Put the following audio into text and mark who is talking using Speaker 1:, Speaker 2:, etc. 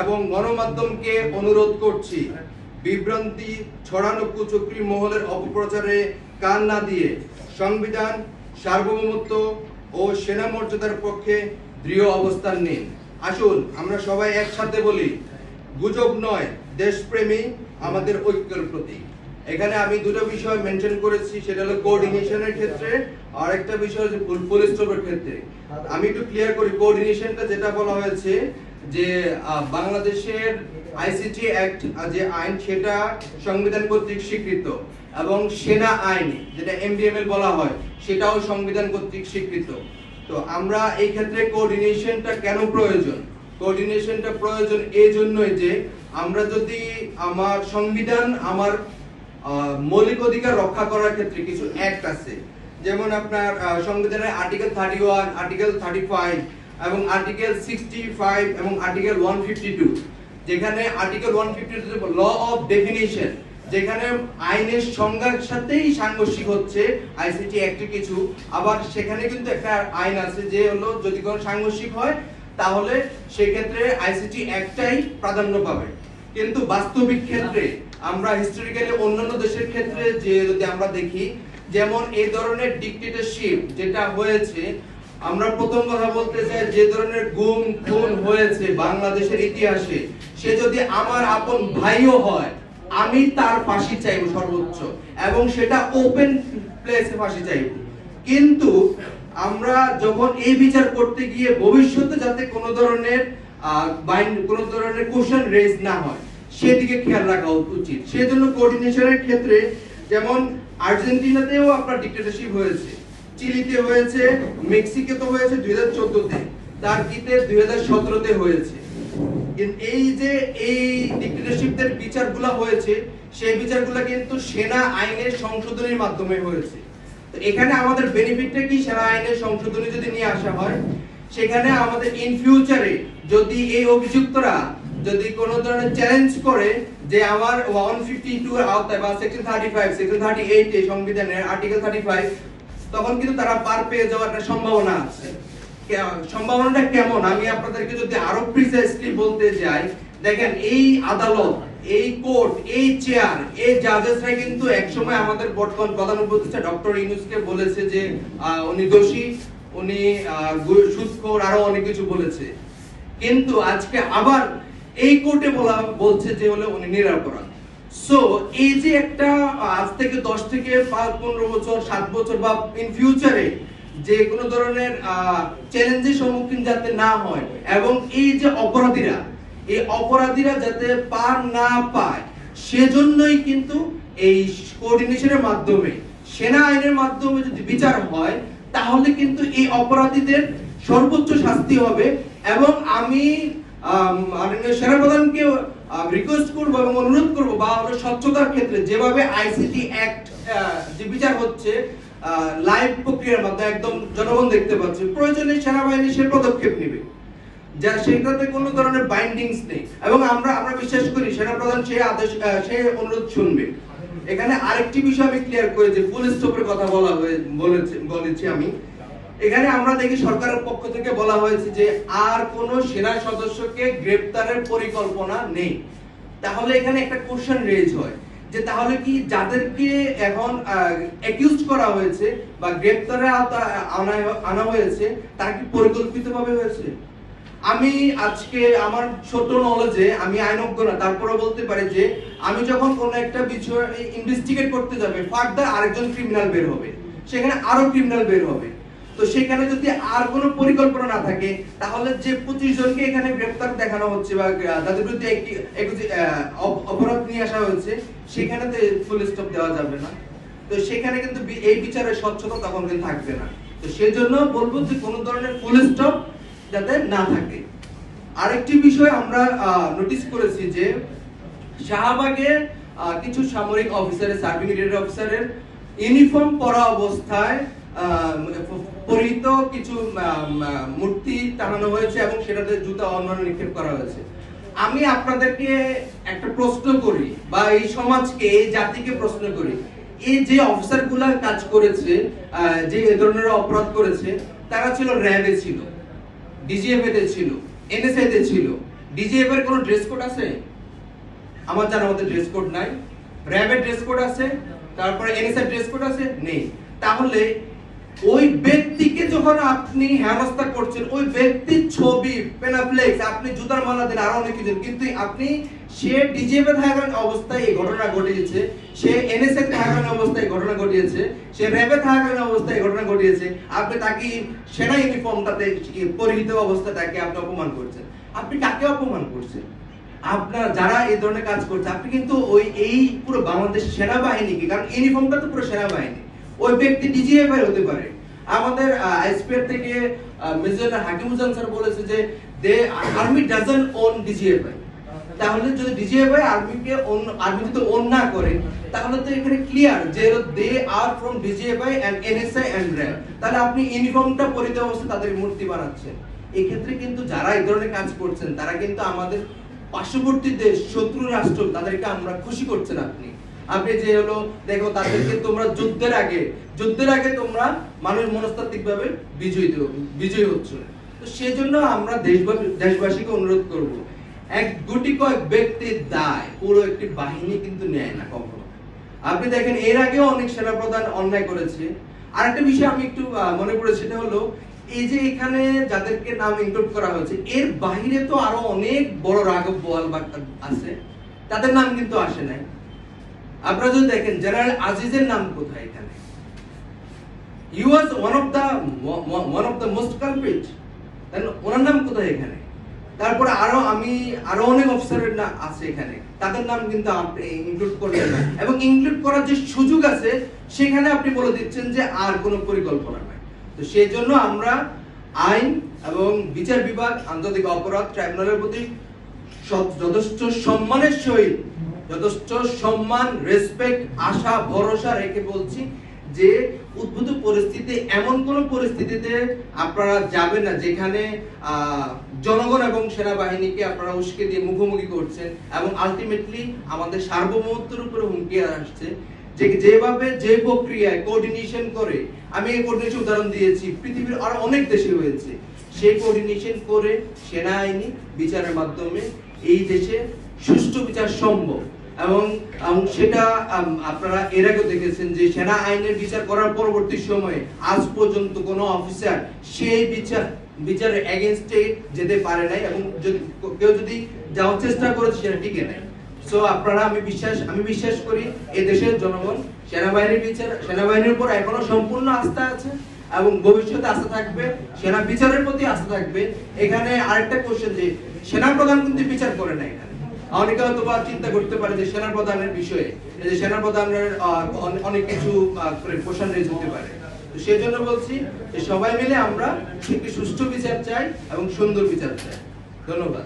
Speaker 1: এবং গণমাধ্যমকে অনুরোধ করছি, বিভ্রান্তি ছড়ানো কুচক্রী মহলের অপপ্রচারে কান না দিয়ে সংবিধান, সার্বভৌমত্ব ও সেনা মর্যাদার পক্ষে দৃঢ় অবস্থান নিন। আসুন, আমরা সবাই একসাথে বলি, গুজব নয়, দেশপ্রেমী আমাদের ঐক্যের প্রতীক। এখানে আমি দুটো বিষয় মেনশন করেছি, সেটা হলো কোঅর্ডিনেশনের ক্ষেত্রে, আর একটা বিষয় হচ্ছে পুলিশ স্টপের ক্ষেত্রে। আমি একটু ক্লিয়ার করি কোঅর্ডিনেশনটা যেটা বলা হয়েছে যে বাংলাদেশের আইসিটি অ্যাক্ট যে আইন, সেটা সংবিধান কর্তৃক স্বীকৃত এবং সেনা আইন, যেটা এমডিএমএল বলা হয়, সেটাও সংবিধান কর্তৃক স্বীকৃত। তো আমরা এই ক্ষেত্রে কোঅর্ডিনেশনটা কেন প্রয়োজন? কোঅর্ডিনেশনটা প্রয়োজন এই জন্যই যে, আমরা যদি আমার সংবিধান, আমার মৌলিক অধিকার রক্ষা করার ক্ষেত্রে কিছু অ্যাক্ট আছে। যেমন আপনার সংবিধানের article thirty one article thirty five এবং আর্টিকেল সিক্সটি ফাইভ এবং আর্টিকেল ওয়ান ফিফটি টু যেখানে article one fifty two law of definition যেখানে আইনের সংজ্ঞার সাথেই সাংঘর্ষিক হচ্ছে আইসিটি অ্যাক্টে কিছু। আবার সেখানে কিন্তু একটা আইন আছে যে হলো, যদি কোনো সাংঘর্ষিক হয়, তাহলে সেক্ষেত্রে আইসিটি অ্যাক্টটাই প্রাধান্য পাবে। কিন্তু বাস্তবিক ক্ষেত্রে, আমরা হিস্টোরিক্যালি অন্যান্য দেশের ক্ষেত্রে যে যদি আমরা দেখি, যেমন এই ধরনের ডিকটেটরশিপ যেটা হয়েছে আমরা প্রথম কথা বলতে চাই, যে ধরনের গুম, খুন হয়েছে বাংলাদেশের ইতিহাসে, সে যদি আমার আপন ভাইও হয়, আমি তার ফাঁসি চাইব সর্বোচ্চ, এবং সেটা ওপেন প্লেসে ফাঁসি চাইব। কিন্তু আমরা যখন এই বিচার করতে গিয়ে ভবিষ্যতে যাতে কোনো ধরনের বাইন্ড কোনো ধরনের কোশ্চেন রেজ না হয়, সেদিকে খেয়াল রাখা উচিত। সেজন্য কোঅর্ডিনেশনের ক্ষেত্রে, যেমন আর্জেন্টিনাতেও আপনার ডিক্টেটরশিপ হয়েছে চিলিতে হয়েছে, মেক্সিকোতে হয়েছে, দুই হাজার চোদ্দতে। টার্কিতে দুই হাজার সতেরোতে হয়েছে। এই যে এই ডিক্টেটরশিপদের বিচারগুলো হয়েছে, সেই বিচারগুলো কিন্তু সেনা আইনের সংশোধনের মাধ্যমে হয়েছে। তো এখানে আমাদের বেনিফিটটা কি? সেনা আইনের সংশোধনী যদি নিয়ে আসা হয়, সেখানে আমাদের ইন ফিউচারে যদি এই অভিযুক্তরা যদি কোনো ধরনের চ্যালেঞ্জ করে যে আমার ওয়ান ফিফটি টু আওতায় বা section thirty five section thirty eight সংবিধানের আর্টিকেল থার্টি ফাইভ তখন কিন্তু তারা পার পেয়ে যাওয়ার একটা সম্ভাবনা আছে। সম্ভাবনাটা কেমন? আমি আপনাদেরকে যদি আরও প্রিসাইসলি বলতে যাই, দেখেন এই আদালত, এই কোর্ট, এই চেয়ার এই জাজেসরা কিন্তু একসময় আমাদের বর্তমান প্রধান উপদেষ্টা ডক্টর ইউনুসকে বলেছে যে উনি দোষী, উনি গু- আরও অনেক কিছু বলেছে। কিন্তু আজকে আবার এই কোর্টে বলা বলছে যে হলো উনি নিরাপরাধ। সো এই যে একটা আজ থেকে দশ থেকে পাঁচ, পনেরো বছর, সাত বছর বা ইন ফিউচারে যে কোনো ধরনের চ্যালেঞ্জের সম্মুখীন যাতে না হয়, এবং এই যে অপরাধীরা, এই অপরাধীরা যাতে পার না পায়, সেজন্যই কিন্তু এই কোঅর্ডিনেশনের মাধ্যমে, সেনা আইনের মাধ্যমে যদি বিচার হয়, তাহলে কিন্তু এই অপরাধীদের সর্বোচ্চ শাস্তি হবে, এবং আমি মাননীয় সেনাপ্রধানকে রিকোয়েস্ট করব এবং অনুরোধ করব বা স্বচ্ছতার ক্ষেত্রে যেভাবে আইসিটি অ্যাক্ট যে বিচার হচ্ছে লাইভ প্রক্রিয়ার মাধ্যমে একদম জনগণ দেখতে পাচ্ছে, প্রয়োজনে সেনাবাহিনী সে পদক্ষেপ নেবে। যা সেটাতে কোনো ধরনের বাইন্ডিংস নেই। এবং আমরা আমরা বিশ্বাস করি সেই আদেশ সেই অনুরোধ শুনবে। এখানে আরেকটি বিষয় আমি ক্লিয়ার করে ফুল স্টপের কথা বলা হয়ে বলেছি আমি। এখানে আমরা দেখি সরকারের পক্ষ থেকে বলা হয়েছে যে আর কোন সেনা সদস্যকে গ্রেপ্তারের পরিকল্পনা নেই। তাহলে এখানে একটা কোশ্চেন রেজ হয় যে তাহলে কি যাদেরকে এখন অ্যাকিউজ করা হয়েছে বা গ্রেপ্তারে আনা হয়েছে, তারা কি পরিকল্পিতভাবে হয়েছে? আমি আজকে আমার ছোট নলেজে আমি আইনজ্ঞ না তারপরে বলতে পারি যে আমি যখন কোনো একটা বিষয় ইনভেস্টিগেট করতে যাবে ফার্দার আরেকজন ক্রিমিনাল বের হবে। সেখানে আরও ক্রিমিনাল বের হবে। তো সেখানে যদি আর কোনো পরিকল্পনা না থাকে, তাহলে যে পঁচিশ জনকে এখানে গ্রেপ্তার দেখানো হচ্ছে বা তাদের বিরুদ্ধে একটি অপরাধ নিয়ে আসা হয়েছে, সেখানে তো ফুল স্টপ দেওয়া যাবে না। তো সেখানে কিন্তু এই বিচারের স্বচ্ছতা তখন কিন্তু থাকবে না। তো সেজন্য বলব যে কোনো ধরনের ফুল স্টপ যাতে না থাকে। আরেকটি বিষয় আমরা নোটিস করেছি যে শাহবাগে কিছু সামরিক অফিসারের সার্ভিং অফিসারের ইউনিফর্ম পরা অবস্থায় পরিহিত কিছু মূর্তি টানানো হয়েছে এবং সেটাতে জুতা অন্যান্য নিক্ষেপ করা হয়েছে। আমি আপনাদেরকে একটা প্রশ্ন করি, বা এই সমাজকে, এই জাতিকে প্রশ্ন করি। এই যে অফিসার কাজ করেছে যে এ ধরনের অপরাধ করেছে, তারা ছিল র্যাবে ছিল ডিজিএফ তে ছিল এনএসআই তে ছিল। ডিজিএফ এর কোনো ড্রেস কোড আছে? আমার জানা মতে ড্রেস কোড নাই। র্যাবের ড্রেস কোড আছে, তারপরে এনএসএর ড্রেস কোড আছে? নেই। তাহলে যখন আপনি হেনস্থা করছেন, ওই ব্যক্তির ছবি পেনাফ্লেক্স আপনি জুতার মালা দেন আরও অনেক কিছু কিন্তু আপনি সে থাকার অবস্থায় এই ঘটনা ঘটিয়েছে, সে এনএসএ অবস্থায় ঘটনা ঘটিয়েছে, সে র্যাবে অবস্থায় ঘটনা ঘটিয়েছে, আপনি তাকে ইউনিফর্মটাতে পরিহিত অবস্থা তাকে আপনি অপমান করছেন। আপনি কাকে অপমান করছেন? আপনারা যারা এই ধরনের কাজ করছে, আপনি কিন্তু ওই এই পুরো বাংলাদেশ সেনাবাহিনীকে, কারণ ইউনিফর্মটা তো পুরো সেনাবাহিনী, ওই ব্যক্তি ডিজিএফআই হতে পারে। আমাদের এসপিআর থেকে মেজর হাকিমুজান স্যার বলেছে যে, they army doesn't own DGFI তাহলে যদি ডিজিএফআই আর্মিকে ওন আর্মি যদি ওন না করে, তাহলে তো এখানে ক্লিয়ার যে they are from DGFI and NSI and RAB তাহলে আপনি ইউনিফর্মটা পরিতে অবস্থায় তাদের মূর্তি বানাচ্ছেন। এক্ষেত্রে কিন্তু যারা এই ধরনের কাজ করছেন, তারা কিন্তু আমাদের পার্শ্ববর্তী দেশ, শত্রু রাষ্ট্র, তাদেরকে আমরা খুশি করছেন আপনি। আপনি যে হলো, দেখো, তাদেরকে তোমরা যুদ্ধের আগে যুদ্ধের আগে তোমরা মানুষ মনস্তাত্ত্বিক ভাবে বিজয়ী বিজয়ী হচ্ছ। তো সেজন্য আমরা দেশবাসী দেশবাসীকে অনুরোধ করব, এক গুটি কয়েক ব্যক্তির দায়, পুরো একটি বাহিনী কিন্তু নেয় না কখনো। আপনি দেখেন, এর আগেও অনেক সেনা সেনাপ্রধান অন্যায় করেছে। আরেকটা বিষয় আমি একটু মনে পড়ে, সেটা হলো, এই যে এখানে যাদেরকে নাম ইনক্লুড করা হয়েছে, এর বাইরে তো আরও অনেক বড় রাঘব বোয়াল আছে, তাদের নাম কিন্তু আসে নাই। আপনারা যদি দেখেন, জেনারেল আজিজের নাম কোথায় এখানে? He was one of the one of the most culprit then ওনার নাম কোথায় এখানে? তারপরে আরও আমি, আরও অনেক অফিসারের নাম আছে এখানে। তাদের নাম কিন্তু আপনি ইনক্লুড করবেন না। এবং ইনক্লুড করার যে সুযোগ আছে, সেখানে আপনি বলে দিচ্ছেন যে আর কোনো পরিকল্পনা নাই। তো সেই জন্য আমরা আইন এবং বিচার বিভাগ, আন্তর্জাতিক অপরাধ ট্রাইব্যুনালের প্রতি যথেষ্ট সম্মানের সহিত যথেষ্ট সম্মান রেসপেক্ট আশা, ভরসা রেখে বলছি যে উদ্ভূত পরিস্থিতি, এমন কোন পরিস্থিতিতে আপনারা যাবেন না যেখানে জনগণ এবং সেনাবাহিনীকে আপনারা উস্কে দিয়ে মুখোমুখি করছেন এবং আলটিমেটলি আমাদের সার্বভৌমত্বের উপরে হুমকি আসছে। যে, যেভাবে যে প্রক্রিয়ায় কোঅর্ডিনেশন করে, আমি এই কোঅর্ডিনেশন উদাহরণ দিয়েছি, পৃথিবীর আরও অনেক দেশে হয়েছে। সেই কোঅর্ডিনেশন করে সেনা আইনি বিচারের মাধ্যমে এই দেশে সুষ্ঠু বিচার সম্ভব। এবং সেটা আপনারা এর আগেও দেখেছেন যে সেনা আইনের বিচার করার পরবর্তী সময়ে আজ পর্যন্ত কোনো অফিসার সেই বিচার বিচারের এগেনস্টে যেতে পারে নাই এবং যদি, কেউ যদি যাওয়ার চেষ্টা করেছে সেটা টিকে সো আপনারা, আমি বিশ্বাস আমি বিশ্বাস করি এই দেশের জনগণ সেনাবাহিনীর বিচার, সেনাবাহিনীর উপর এখনও সম্পূর্ণ আস্থা আছে এবং ভবিষ্যতে আস্থা থাকবে, সেনা বিচারের প্রতি আস্থা থাকবে। এখানে আরেকটা কোশ্চেন যে সেনা প্রধান কিন্তু বিচার করে না এখানে। অনেকে হয়তো বা চিন্তা করতে পারে যে সেনা প্রধানের বিষয়ে যে সেনা প্রধানের অনেক কিছু কোশ্চেন রেজ হতে পারে। সেই জন্য বলছি যে সবাই মিলে আমরা একটি সুষ্ঠু বিচার চাই এবং সুন্দর বিচার চাই। ধন্যবাদ।